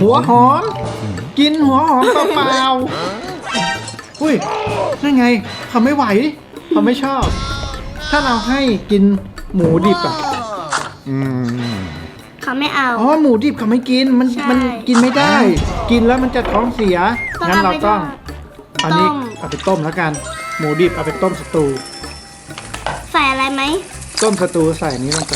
หัวหอม กินหัวหอมเปล่าๆอุ้ยนั่นไงเขาไม่ไหวเขาไม่ชอบ ถ้าเราให้กินหมูดิบอะอืมเขาไม่เอา อ๋อหมูดิบเขาไม่กินมันใช่ มันกินไม่ได้ กินแล้วมันจะท้องเสียต้องงั้นเราเอาไปต้องต้มอันนี้เอาไปต้มแล้วกัน หมูดิบเอาไปต้มสตู ใส่อะไรไหมต้มสตูใส่อันนี้ลงไป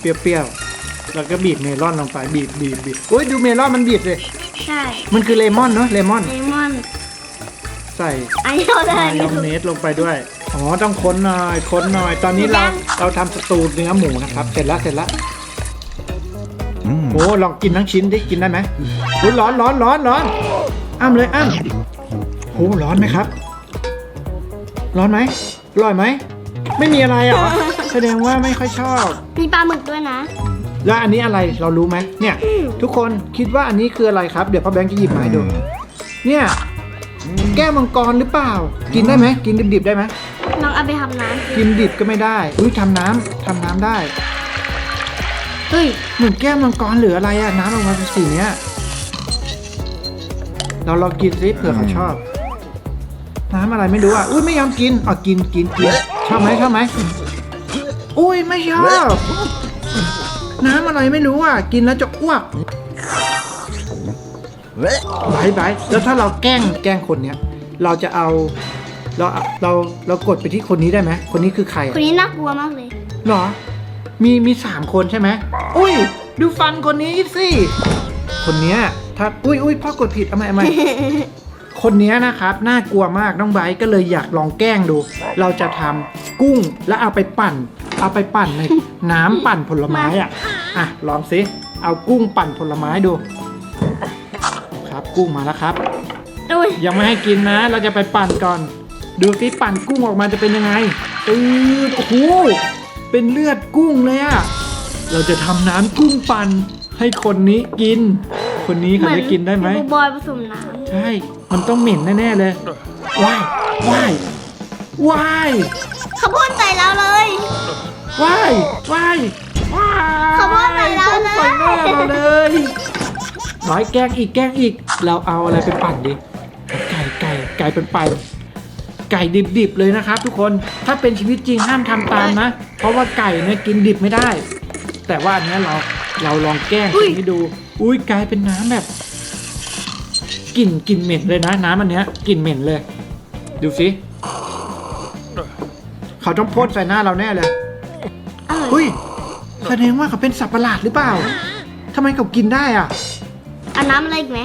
เปรี้ยวๆ แล้วก็บีบเมลอนลงไปบีบบีบบีบอุ้ยดูเมลอนมันบีบเลยใช่มันคือเลมอนเนาะเลมอน เลมอนใส่อันนี้เราได้มายองเนสลงไปด้วยอ๋อต้องค้นหน่อยค้นหน่อยตอนนี้เรายังเราทำสตูเนื้อหมูนะครับ เสร็จแล้วเสร็จแล้วอืมโอ้ลองกินทั้งชิ้นดิกินได้ไหมอุ๊ยร้อนร้อนร้อนร้อนอ้ำเลยอ้ำโอ้ร้อนไหมครับ ร้อนไหมอร่อยไหมไม่มีอะไรเหรอแสดงว่าไม่ค่อยชอบ มีปลาหมึกด้วยนะ แล้วอันนี้อะไรเรารู้ไหมเนี่ย ทุกคนคิดว่าอันนี้คืออะไรครับเดี๋ยวพ่อแบงค์จะหยิบมาให้ดู เนี่ย แก้วมังกรหรือเปล่า กินได้ไหมกินดิบๆได้ไหมน้องเอาไปทำน้ำกินดิบก็ไม่ได้อุ้ยทำน้ำทำน้ำได้เฮ้ยเหมือนแก้วมังกรหรืออะไรอะน้ำออกมาเป็นสีเนี้ยเราลองกินซิเผื่อเขาชอบ น้ำอะไรไม่รู้อะอุ้ยไม่ยอมกินอ๋อกินกินกินชอบไหมชอบไหมอุ้ยไม่ชอบ น้ำอะไรไม่รู้อะ กินแล้วจะอ้วกไบร์ทไบร์ทแล้วถ้าเราแกล้งแกล้งคนเนี้ย เราจะเอา เราเราเรากดไปที่คนนี้ได้ไหมคนนี้คือใครคอะนนี้น่ากลัวมากเลยหรอ มีมีสามคนใช่ไหมอุ้ย ดูฟันคนนี้สิคนเนี้ยถ้าอุ้ยอุ้ยพ่อกดผิดเอาไหมเอาไหมคนเนี้ยนะครับน่ากลัวมากน้องไบร์ทก็เลยอยากลองแกล้งดู เราจะทำกุ้งแล้วเอาไปปั่น เอาไปปั่นในน้ำปั่นผลไม้อะ อะลองสิ เอากุ้งปั่นผลไม้ดู ครับกุ้งมาแล้วครับ อุ้ยยังไม่ให้กินนะ เราจะไปปั่นก่อน ดูสิปั่นกุ้งออกมาจะเป็นยังไงอืดโอ้โห เป็นเลือดกุ้งเลยอะเราจะทำน้ำกุ้งปั่นให้คนนี้กิน คนนี้เขาจะกินได้ไหมบูบอยผสมน้ใช่ มันต้องเหม็นแน่ๆเลย ว้าย ว้าย ว้ายำ เขาพ่นใส่เราเลย ว้ายว้ายว้ายเขาพ่นใส่เราเลยพ่นใส่หน้าเราเลยน้อยแกล้งอีกแกล้งอีก เราเอาอะไรไปปั่นดิไก่ไก่ไก่เป็นปั่นไก่ดิบๆเลยนะครับ ทุกคนถ้าเป็นชีวิตจริงห้ามทำตามนะ เพราะว่าไก่เนี่ยกินดิบไม่ได้ แต่ว่าอันเนี้ยเราเราลองแกล้งอุ้ยให้ดู อุ้ยกลายเป็นน้ำแบบกลิ่นกลิ่นเหม็นเลยนะ น้ำอันเนี้ยกลิ่นเหม็นเลย ดูสิ เขาต้องพ่นใส่หน้าเราแน่เลยอร่อยอุ้ยแสดงว่าเขาเป็นสัตว์ประหลาดหรือเปล่าทำไมเขากินได้อะเอาน้ำอะไรอีกไหม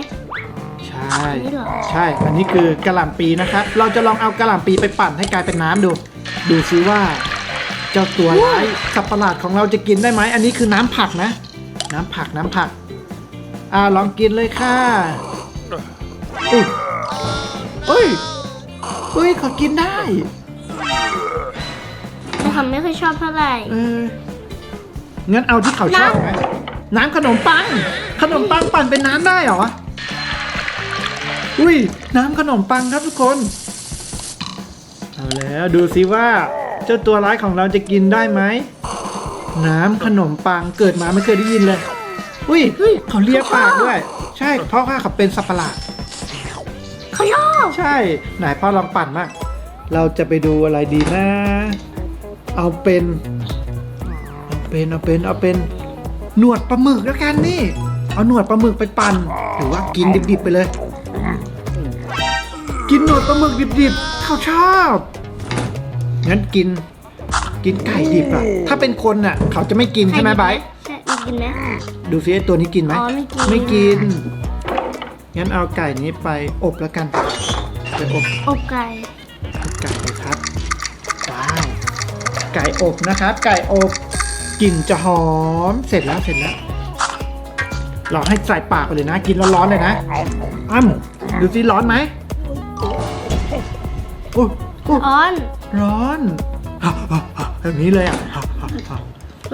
ใช่ อันนี้เหรอ ใช่ อันนี้คือกระหล่ำปีนะครับ เราจะลองเอากระหล่ำปีไปปั่นให้กลายเป็นน้ำดู ดูซิว่า เจ้าตัวร้ายสัตว์ประหลาดของเราจะกินได้ไหม อันนี้คือน้ำผักนะ น้ำผักน้ำผัก อ่าลองกินเลยค่ะอุ้ยอุ้ยอุ้ยเขากินได้แต่ เขาไม่ค่อยชอบเท่าไหร่ เอองั้นเอาที่เขาชอบไหมน้ำขนมปัง ขนมปังปั่นเป็นน้ำได้เหรอ อุ้ย น้ำขนมปังครับทุกคน เอาแล้วดูสิว่า เจ้าตัวร้ายของเราจะกินได้ไหม น้ำขนมปังเกิดมาไม่เคยได้ยินเลย อุ้ย เขาเลียปากด้วย ใช่ เพราะว่าเขาเป็นสัตว์ประหลาดเขาชอบ ใช่ ไหนพ่อลองปั่นมาก เราจะไปดูอะไรดีนะ เอาเป็นเอาเป็นเอาเป็นเอาเป็นหนวดปลาหมึกแล้วกันนี่ เอาหนวดปลาหมึกไปปั่นหรือว่ากินดิบๆไปเลย กินหนวดปลาหมึกดิบๆเขาชอบงั้นกินกินไก่ดิบอะถ้าเป็นคนน่ะเขาจะไม่กินใช่ไหมไบร์ทใช่มีกินไหมดูซิไอ้ตัวนี้กินไหมอ๋อไม่กิน ไม่กิน งั้นเอาไก่นี้ไปอบแล้วกันไปอบ อบไก่ ไก่อบนะครับ ไก่อบกลิ่นจะหอม เสร็จแล้วเสร็จแล้ว เราให้ใส่ปากไปเลยนะ กินร้อนๆเลยนะอ้ำดูสิร้อนไหมอุ้ยอุ๊ยออนร้อนอะอะอะแบบนี้เลยอะอะอะอะ แ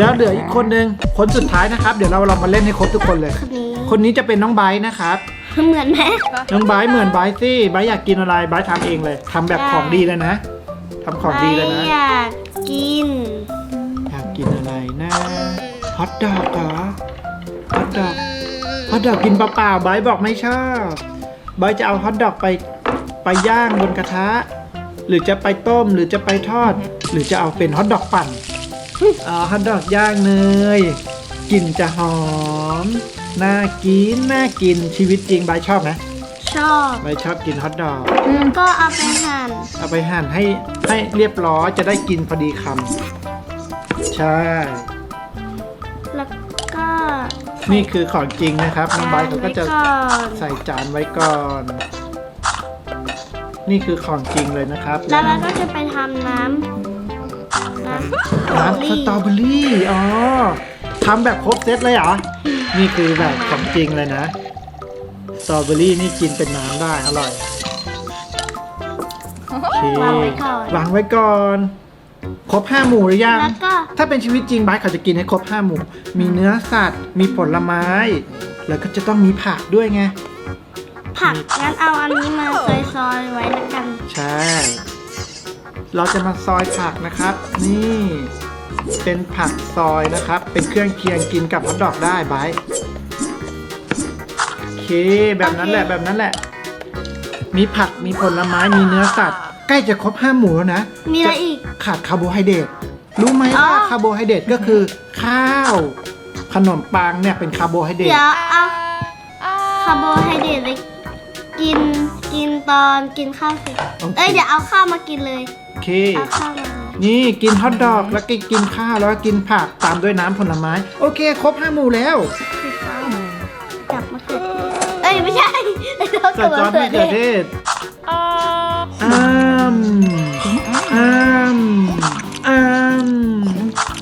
ล้วเหลืออีกคนนึงคนสุดท้ายนะครับ เดี๋ยวเราเรามาเล่นให้ครบทุกคนเลยคนนี้คนนี้จะเป็นน้องไบร์ทนะครับ เหมือนไหมน้องไบร์ทเหมือนไบร์ทสิไบร์ทอยากกินอะไรไบร์ททำเองเลยทำแบบของดีเลยนะ ทำของดีเลยนะไม่อยากกิน อยากกินอะไรนะฮอทดอกเหรอฮอทดอกฮอทดอกกินเปล่าๆไบร์ทบอกไม่ชอบไบร์ทจะเอาฮอทดอกไปไปย่างบนกระทะ หรือจะไปต้มหรือจะไปทอด หรือจะเอาเป็นฮอทดอกปั่นอ๋อฮอทดอกย่างเนยกลิ่นจะหอมน่ากินน่ากินชีวิตจริงไบร์ทชอบไหมชอบไบร์ทชอบกินฮอทดอก ก็เอาไปหั่น เอาไปหั่นให้ ให้เรียบร้อยจะได้กินพอดีคำใช่ แล้วก็นี่คือของจริงนะครับน้องไบร์ทเขาก็จะไว้ก่อนใส่จานไว้ก่อน นี่คือของจริงเลยนะครับ แล้วเราก็จะไปทำน้ำน้ำน้ำสตรอเบอรี่ อ๋อ ทำแบบครบเซตเลยเหรอ นี่คือแบบของจริงเลยนะ สตรอเบอรี่นี่กินเป็นน้ำได้อร่อย โอเควางไว้ก่อน วางไว้ก่อน ครบห้าหมู่หรือยัง แล้วก็ ถ้าเป็นชีวิตจริงไบร์ทเขาจะกินให้ครบห้าหมู่ มีเนื้อสัตว์ มีผลไม้ แล้วก็จะต้องมีผักด้วยไง ผักงั้นเอาอันนี้มาซอยๆไว้แล้วกันใช่ เราจะมาซอยผักนะครับ นี่ เป็นผักซอยนะครับ เป็นเครื่องเคียงกินกับฮอทดอกได้ไบร์ทโอเค แบบนั้นแหละ แบบนั้นแหละ มีผักมีผลไม้มีเนื้อสัตว์ ใกล้จะครบห้าหมู่แล้วนะมีอะไรอีกขาดคาร์โบไฮเดรตรู้ไหมอ๋อ ว่าคาร์โบไฮเดรตก็คือ ข้าว ขนมปังเนี่ยเป็นคาร์โบไฮเดรตเดี๋ยวเอาคาร์โบไฮเดรตไปกินกินตอนกินข้าวเสร็จโอเคเอ้ยเดี๋ยวเอาข้าวมากินเลยโอเค เอาข้าวมาเลยนี่กินฮอทดอกแล้วก็กินข้าวแล้วก็กินผักตามด้วยน้ำผลไม้ โอเค ครบห้าหมู่แล้วปิดไฟจั ใช่ไม่ต้องใส่ซอสมะเขือเทศอ้ามอ้ามอ้าม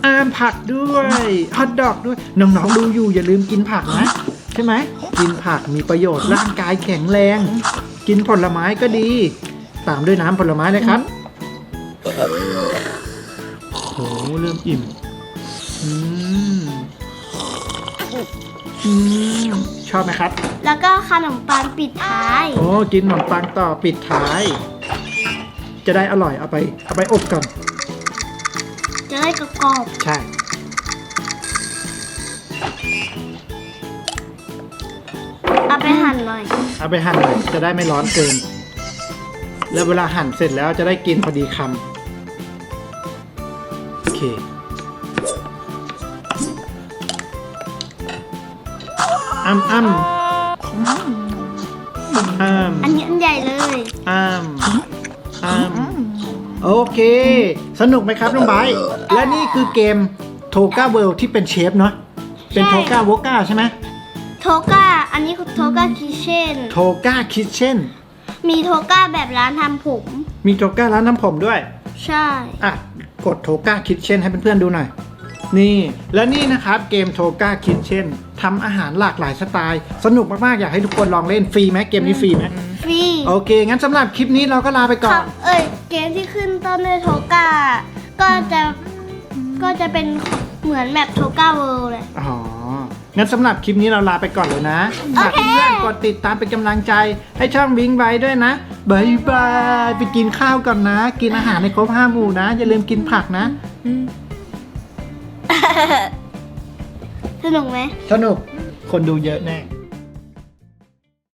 อ้ามผักด้วยฮอทดอกด้วย น้องๆดูอยู่อย่าลืมกินผักนะ ใช่ไหม กินผักมีประโยชน์ร่างกายแข็งแรง กินผลไม้ก็ดี ตามด้วยน้ำผลไม้เลยครับโอ้โหเริ่มอิ่ม อืมอืม ชอบไหมครับ แล้วก็ขนมปังปิดท้าย โอ้กินขนมปังต่อปิดท้าย จะได้อร่อยเอาไปเอาไปอบก่อนจะได้กรอบใช่ ๆเอาไปหั่นหน่อย เอาไปหั่นหน่อยจะได้ไม่ร้อนเกิน แล้วเวลาหั่นเสร็จแล้วจะได้กินพอดีคำโอเค อ้ำอ้ำอ้ำอันนี้อันใหญ่เลยอ้ามอ้ามโอเค สนุกไหมครับน้องไบร์ทและนี่คือเกมโทก a าเวลที่เป็นเชฟเนาะเป็นโทก a าวก้าใช่ไหมโทก้าอันนี้คือโทก้าคิเช่นโทก a าคิ t เช่นมีโทก้าแบบร้านทำผม มีโทก a าร้านน้ำผมด้วย ใช่ อะ กดโทก a าคิ t เช่นให้เพื่อนๆดูหน่อย นี่และนี่นะครับเกมโทก a าคิ t เช่น ทำอาหารหลากหลายสไตล์ สนุกมาก ๆ อยากให้ทุกคนลองเล่นฟรีไหมเกมนี้ฟรีไหมฟรีโอเค งั้นสำหรับคลิปนี้เราก็ลาไปก่คอรัน บเอ้ยเกมที่ขึ้นต้นด้วยโทก้าก็จะก็จะเป็นเหมือนแบบโทก้าเวิลด์เลย อ๋อ งั้นสำหรับคลิปนี้เราลาไปก่อนเลยนะฝากโอเค เพื่อนๆกดติดตามเป็นกำลังใจให้ช่องบิงไว้ด้วยนะบายบาย ไปกินข้าวก่อนนะ กินอาหารในครบห้าหมู่นะ อย่าลืมกินผักนะ สนุกไหม สนุก คนดูเยอะแน่